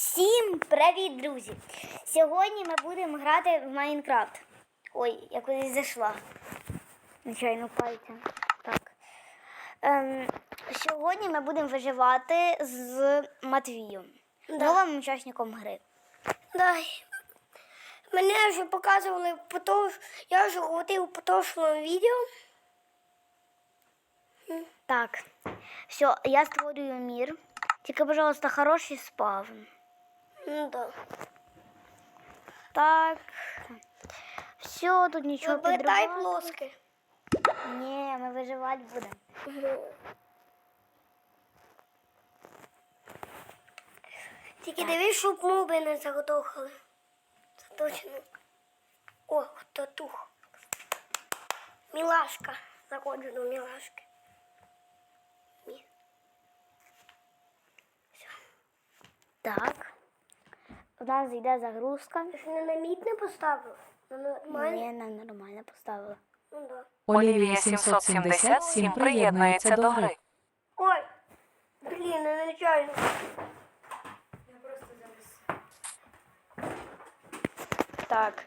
Всім привіт, друзі! Сьогодні ми будемо грати в Майнкрафт. Ой, я кудись зайшла. Нечайно пальця. Так. Ем, сьогодні ми будемо виживати з Матвієм, новим учасником гри. Дай. Мене вже показували я вже говорив по прошлому відео. Так. Все, я створюю мір. Тільки, пожалуйста, хороший спавн. Ну да. Так. Все, тут нічого підривати. плоске. Ні, ми виживати будемо. Тільки дивись, щоб моби не заготовхали. Це точно. О, татух. Мілашка. Заходжу до мілашки. Ні. Так. У нас йде загрузка. Ти ж не на мід не поставила? На нормальний? Ні, нам нормально поставили. Ну да. Олівія 777 приєднується до гри. Ой! Блін, не нечайно. Так.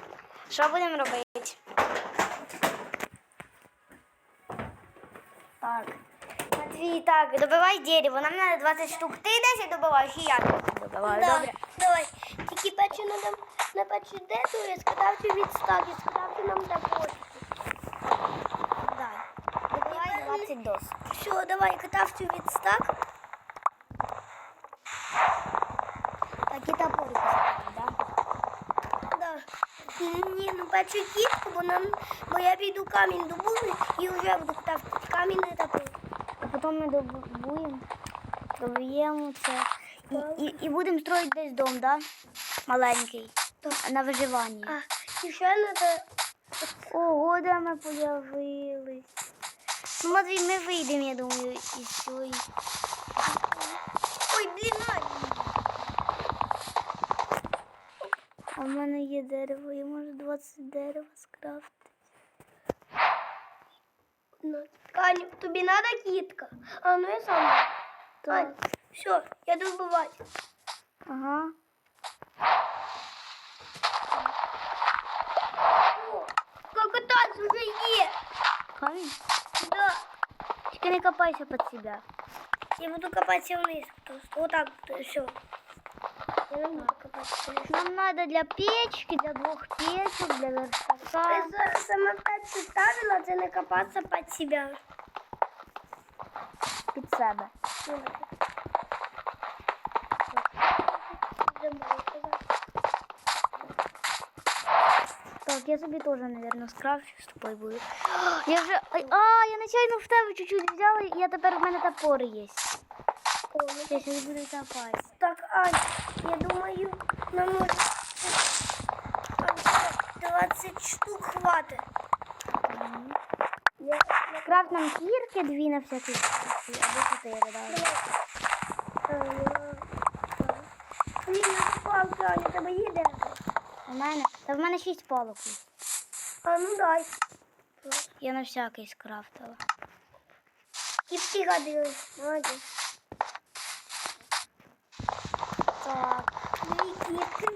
Що будемо робити? Так. Матвій, так, добивай дерево. Нам треба 20 штук. Ти 10 добиваєш і я 10 добиваю. Да, Добре. Давай. Перше надо на перший дету я скидався від стак і скидався нам також. Дай. Добивай 20 дос. Все, давай, катався від стак. Так і топорик поставив, да? Да. Ні, ну першу кітку, бо нам, бо я піду камінь добуду і вже буду катався камінь не топор. А потім ми добуємо, доб'ємо це. І, і, і будемо строїти десь дом, да? Маленький. На виживанні. А, і ще надо, Ого, де ми появились. Ну, Матвій, ми вийдемо, я думаю, із цієї. ой, блін. А в мене є дерево, я можу 20 дерева скрафтити. Тобі надо кітка? А, ну я сам. Ань, все, я добивати. Ага. О, кокотас вже є. Камінь. Да. Тільки не копайся під себе. Я буду копатися вниз просто. Вот так буде, все. Я не буду копатися вниз. Нам треба для печки, для двох печок, для верстака. Ти за- сама перше ставила, це не копатися під себе. Під себе. Ну, давай. Забула казати. Так, я собі теж, мабуть, скрафчу з тобою буду. Я вже. А, я нечайно в тебе чуть-чуть взяла, і я тепер в мене топор є. О, ну, Я зараз буду копати. Так, Ань, я думаю, нам може 20 штук хватить. Я, я, Крафт нам кірки дві на всякий случай, або чотири, да. Блін, палка, Аня, тебе дерево? У мене. Та в мене шість палок. А ну дай. Я на всякий скрафтила. І всі годились. Молодець. Так, Дві кітки.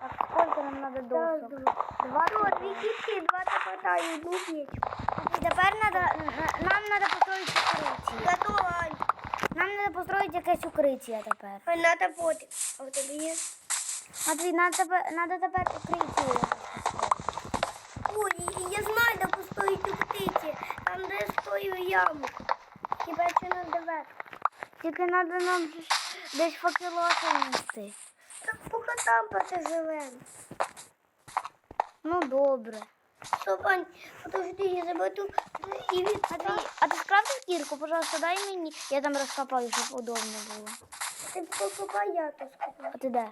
так скільки нам треба досок? два. Дві кітки і два топота і одну. І тепер надо, нам треба построїти укриття. Готово, Нам треба построїти якесь укриття тепер. Ань, на топотик. А у тебе є? Матвій, надо тепер, надо укриття. якесь. Ой, я знаю, де постоїть у птиці. Там, де стою яму. Хіба чи на девет? Тільки треба нам десь факела нести. Так поки там переживемо. Ну добре. Стоп, Ань, подожди, я забуду і від Матвій, а ти скрафтив кірку, пожалуйста, дай мені. Я там розкопаю, щоб удобно було. Ти покупай, я то скажу. А ти де?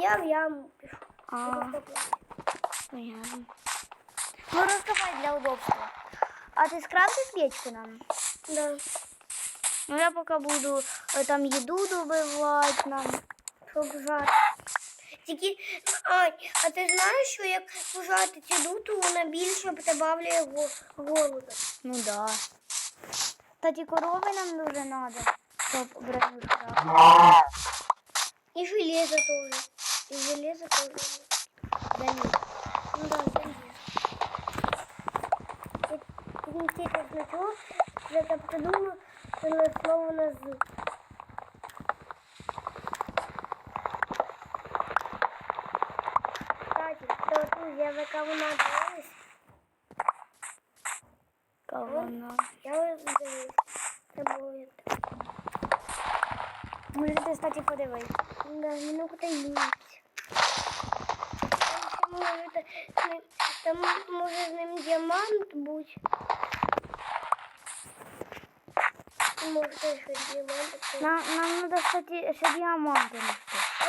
Я в яму пішов. А, понятно. Ну розкопай для удобства. А ти скрафтив печку нам? Да. Ну я поки буду е, там їду добивати нам. Щоб жати. Тільки, Ань, а ти знаєш, що як пожати цю дуту, вона більше добавляє го- голоду. Ну да. Кстати, корови нам дуже надо, щоб скрафтити. І железо. тоже. И железо тоже. Заліз. Ну да, железо. Інтересно, чого я так подумав, що на слово на з. Кстати, то тут я за кого надалась. Кавана. Я ось дивлюсь. Це буде. Може ти, кстати, подивись. Да, ну есть. Там, може, з ним діамант бути. Може щось діамант. Нам, нам надо, кстати, ще діаманти.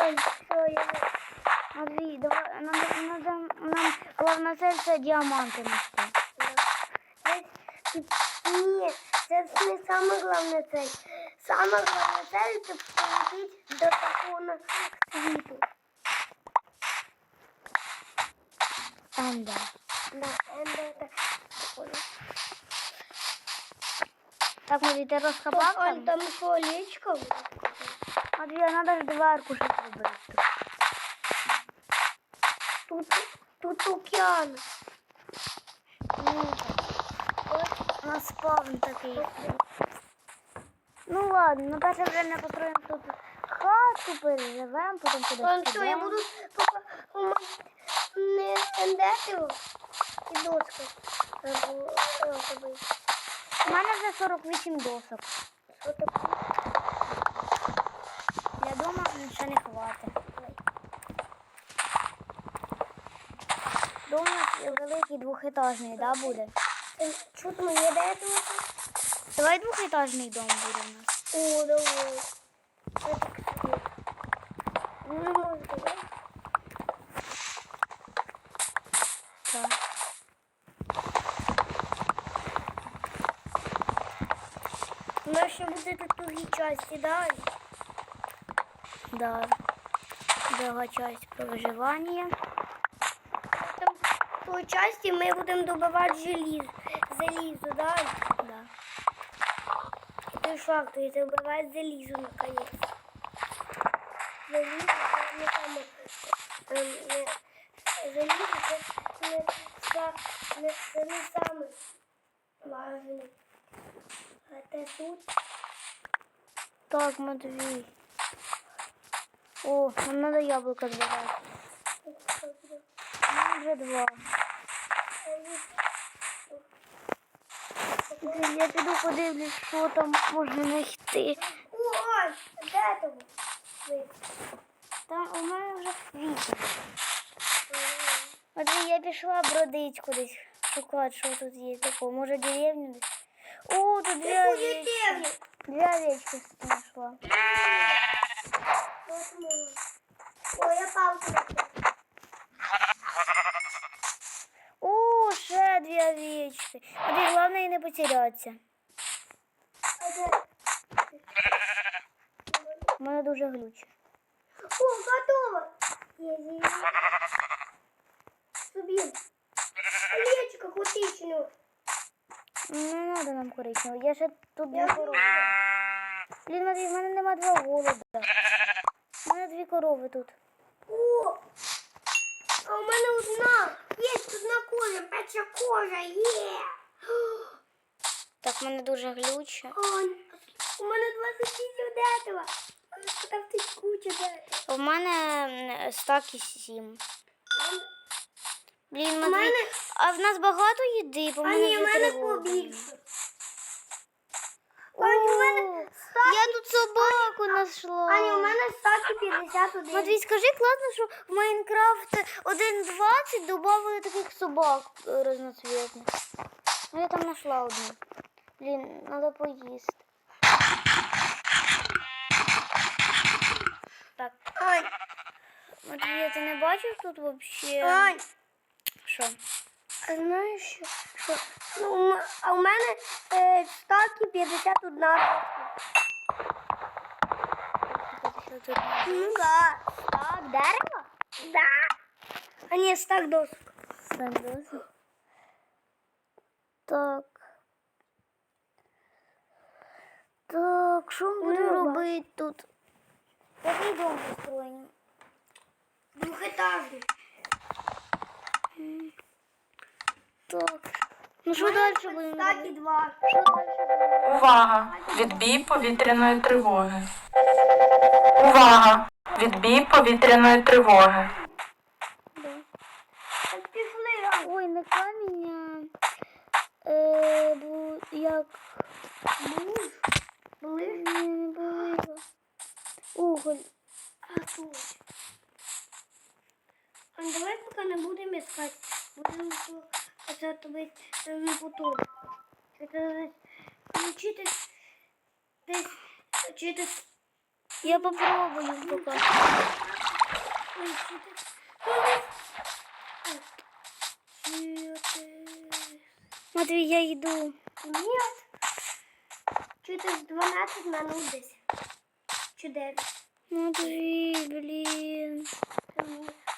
Ой, що я Андрій, давай, нам, надо, нам головна цель це діаманти знайти. Ні, це не саме головне цель. Саме головне цель це полетіти до такого світу. Енда. Да, Ендер, так. Так, може, ти розкопав Там, там колечко. Андрій, треба ж два аркуші зробити. Тут, тут океан. У нас спавн такий. Ну ладно, ну перше время построїмо тут хату, переживемо, потім кудись я буду поки не ендетиво і. Робити. У мене вже 48 досок. Що таке? Для дома ще не хватить. Дом великий двохетажний, да, буде? Е, там до этого? Давай двохетажний дом буде у нас. О, давай. Я так собі. Ну, не можу, да? Так. У нас ще буде тут другі часті, да? Друга часть про виживання. Там в той часті ми будемо добивати. Залізо, да? Да. Ти шахту, і добивати залізо, наконец. Залізо це не саме. ем, не- Залізо це не, це не саме важне. А тут Так, Матвій. О, нам треба яблуко збирати. Нам вже два. Блін, Я піду подивлюсь, що там можна знайти. Ой, де того? Ви. Там у мене вже вісім. Матвій, я пішла бродить кудись, шукати, що тут є такого. Може деревню десь. О, тут дві Яку овечки. деревню? Дві овечки знайшла. От. Ой, я палку. О, ще дві овечки. Матвій, головне не потерятися. У мене дуже глюче. О, готово. Собі. Треба нам коричневого. Я ще тут дві корови. Блін, Матвій, в мене нема два голода. У мене дві корови тут. О! А у мене одна. Є одна кожа, печа кожа, є. Так, в мене дуже глюче. У мене 26 дятела. Там ти куча дятела. В мене м, стак і сім. Блін, Матвій, мене, а в нас багато їди, по а ні, вже мене побільше. О, Ані, у мене стак, Я тут собаку знайшла. Ані, у мене стак 51. Матвій, скажи, класно, що в Майнкрафт 1.20 додали таких собак разноцвітних. Ну, я там знайшла одну. Блін, треба поїсти. Так, Ань, Матвій, ти не бачив тут взагалі? Ань, Що? а знаєш що? Ну, у а у мене е, стак і 51. Що? Ну да. Так, дерево? Да. А ні, стак досок. Сандози. Так. Так, що ми будемо робити тут? Який дом построєння? Ну що далі будемо Так і два. Що далі? Увага! Відбій повітряної тривоги. Увага! Відбій повітряної тривоги. Пішли. Ой, не камінь, а е, бу, як Муж. Були? ні, не було. Уголь. А тут. А давай поки не будемо іскати. Будемо то- це тобі не потом. Це десь включити десь чити Я попробую поки. ой, чити. Ну, десь. Чити. Матвій, я йду. Ні. Чити з 12 минут десь. Чи 9. Матвій, блін.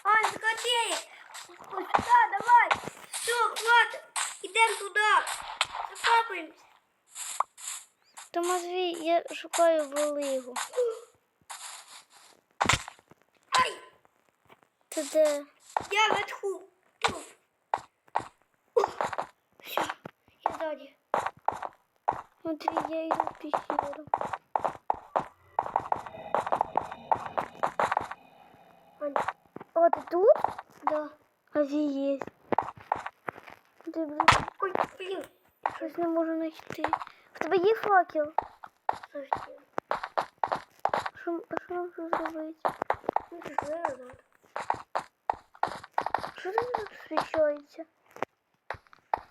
Ань, скотей! Ось сюда, давай! Все, хватит! Идем туда! Закапаемся! То Матвій, я шукаю велигу. Ай! Ти де? Я вверху! Все, я сзади. Матвій, я йду в пещеру. Ань, О, ти тут? да. Офігеть. Ти, блін, Ой, блин, щось не можу знайти. В тебе є факел? совсем. Що, а що нам тут зробити? Ну, пішли назад. Що там тут свічається?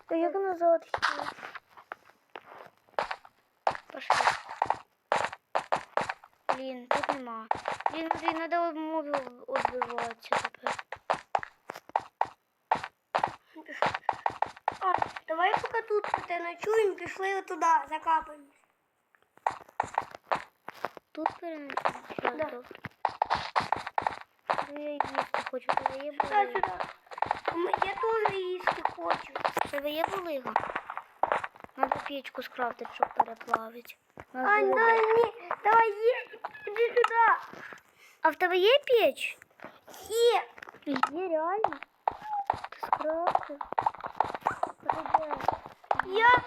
А як назад йти? Пошли. Блін, тут нема. Блін, блін, треба мові відбиватися тепер. А, давай поки тут переночуємо, пішли туди, закапаємось. Тут переночуємо? Да. добре. Ну, я їсти хочу, тебе є булига? Я теж їсти хочу. Тебе є булига? Надо печку скрафтити, щоб переплавити. Було дай б- давай їсти, іди сюди. А в тебе є печ? Є. Є, реально? Ти скрафтив? Де? Я.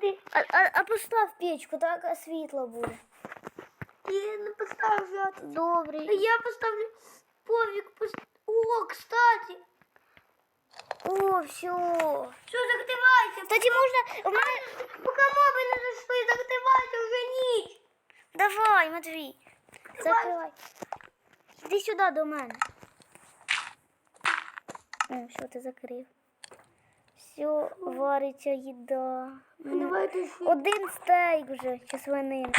Ти, А, а, а постав печку, так а світло буде. я не поставив взяти. Добре. Я поставлю повік. Пост... О, кстати. О, все. Все, закривайся. Тоді можна. У мене... Поки моби не зайшли, закривайся вже ніч. Давай, Матвій. Закривай. Іди сюди до мене. О, що ти закрив? Все, вариться їда. Давайте ще. Один стейк вже, чи свинина.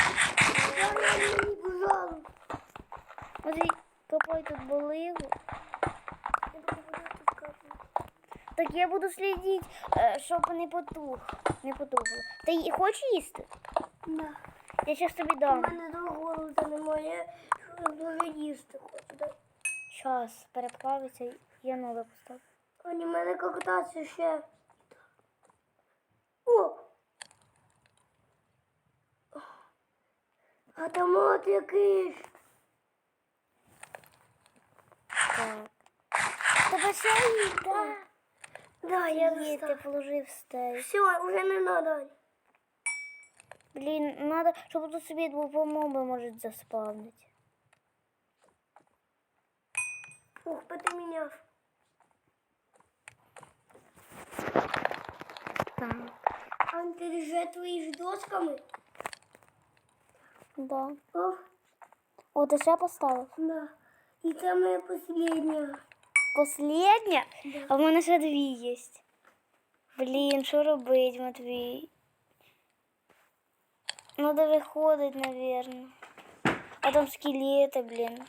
Матвій, копай тут капати. Так я буду слідити, е, щоб не потух. Не потухло. Ти хочеш їсти? Да. Я зараз тобі У мене до голода немає. Я дуже їсти хочу. Щас переплавиться, я нове поставлю. В мене коктація ще. О! Автомат якийсь. Так. Тебе ще їда? Да, я ти достав. положив стейк. Все, уже не надо. Блін, надо, щоб тут собі двох моби може заспавнити. Ух, потеміняв. Так. Ань, ти вже твої ж досками? Да. Ох, О, ти ще поставив? да. І це моя последня. Последня? А в мене ще дві є. Блін, що робить, Матвій? Надо виходить, наверное. А там скелети, блін.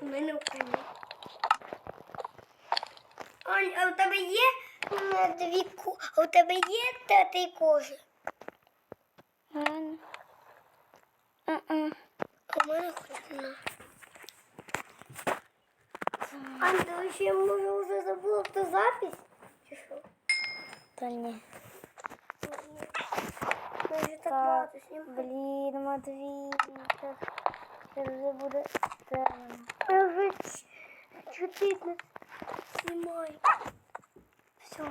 У мене в коні. Ань, а у тебе є м, дві ку... А у тебе є третій кожи? Ладно. А мене хоч одна. Ань, ти ще може вже забула хто запись? Чи що? Та ні. Ми вже так багато знімаємо. блін, Матвій, це вже буде темно. Я вже 14 знімаю. Все.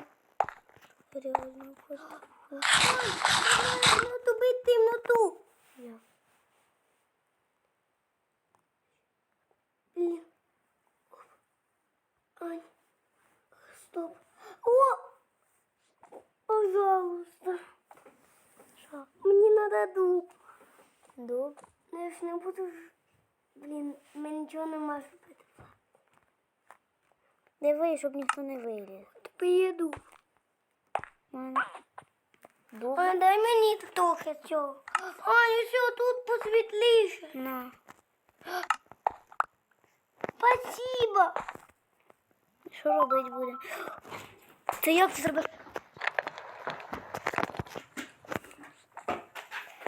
Реально просто. Ну, тубить темноту. Я. Блін. Ань. Стоп. О! Пожалуйста. Що? Мені надо дуб. Дуб? Ну, я ж не буду. Блін, ми нічого не можемо робити. Диви, щоб ніхто не виліз. Тобі є дуб. Мене. Дуб? А дай мені трохи цього. Ань, все, тут посвітліше. На. Спасибо. Що робити буде? Це як це зробив?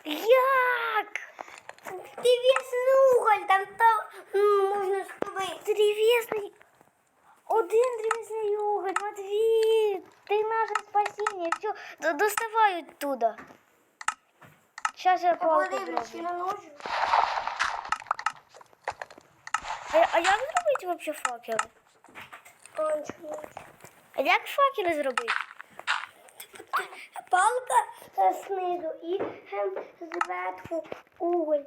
Як? Древесний уголь, там то можна зробити. Древесний. Один древесний уголь, Матвій. Ти наше спасіння. Все, доставай оттуда. Зараз я палку зроблю. А, а як зробити вообще факели? А як факели зробити? Палка е, знизу і ем, зверху уголь.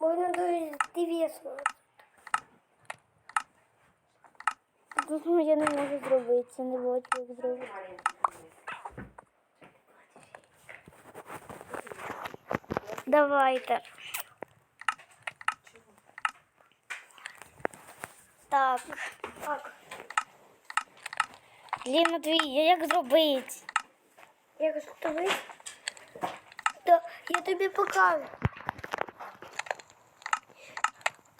Можна дуже. Тут ну, я не можу зробити, це не бачу, як зробити. Давайте. Так. Так, Блін, Матвій, а як зробити? як тобі? То я тобі покажу.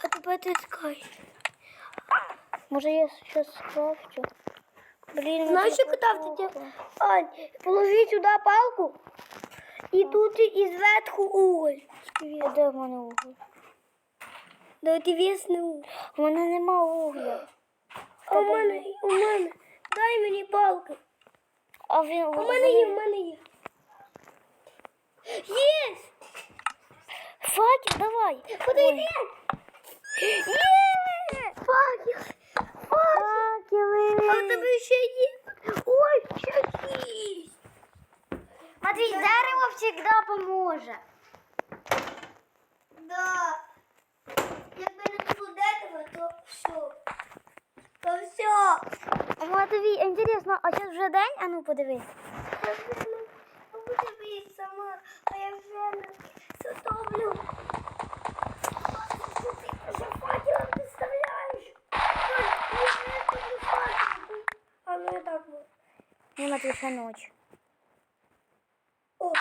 А тепер ти скай. Може я щось скрафчу? Матвій, як там плохо. таке? Ань, положи сюди палку. І тут і зверху уголь. Де в мене уголь? Да древесний уголь. У мене нема угля. А у мене, у мене. Дай мені палку. А він У мене є, у мене є. Є! Факел, давай. Подойди! Є! Факел! Факели. А у тебе ще є? Ой, ще є! Матвій, дерево завжди поможе. Да. то все. То все. Матвій, інтересно, а зараз вже день? А ну подивись. Я вже не ну, подивись сама, а я вже не готовлю. Ти вже факелом підставляєш. Ой, я не хочу факел. А ну я так буду. Ні, Матвій, ще ніч. О,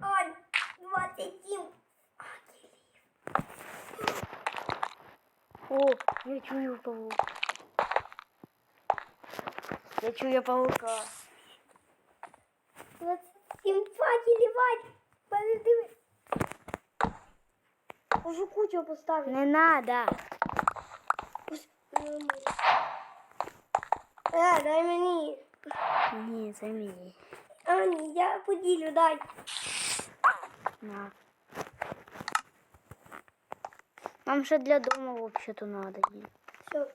Ань, 27 О, я чую паука. Я чую паука. 27 факелів, Ань. Подиви. Уже кучу поставив. Не надо. Е, дай мені. Ні, це мені. Ані, я поділю, дай. На. Нам ще для дому вообще-то надо. їй. Все,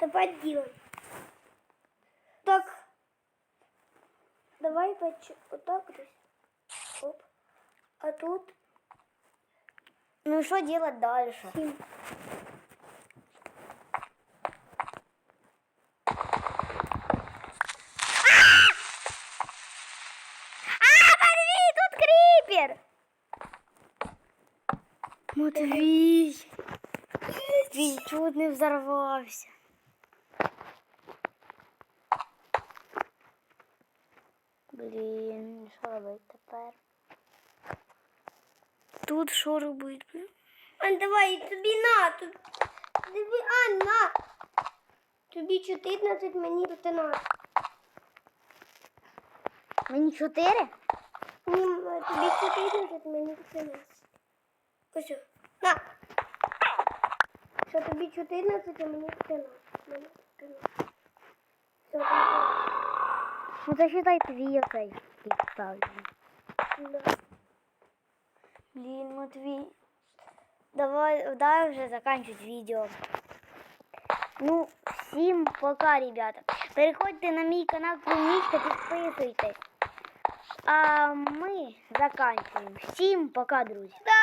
давай делай. Так. Давай поч... вот так десь. Оп. А тут Ну і що делать дальше? сім. А, Він чуть не взорвався. Блін, що робити тепер? Тут що робити? блін? Ань, давай, тобі на. Тобі... Диви, Ань, на. Тобі 14, мені 15. Мені чотири? Ні, тобі 14, мені 15. Ось. На. Що тобі 14, а мені 15. Мені 15. Все. Ну це считай твій оцей ставлю. Да. Блін, Матвій. Давай, давай вже заканчивать відео. Ну, всім пока, ребята. Переходьте на мій канал Клубничка, підписуйтесь. А ми заканчуємо. Всім пока, друзі. Да,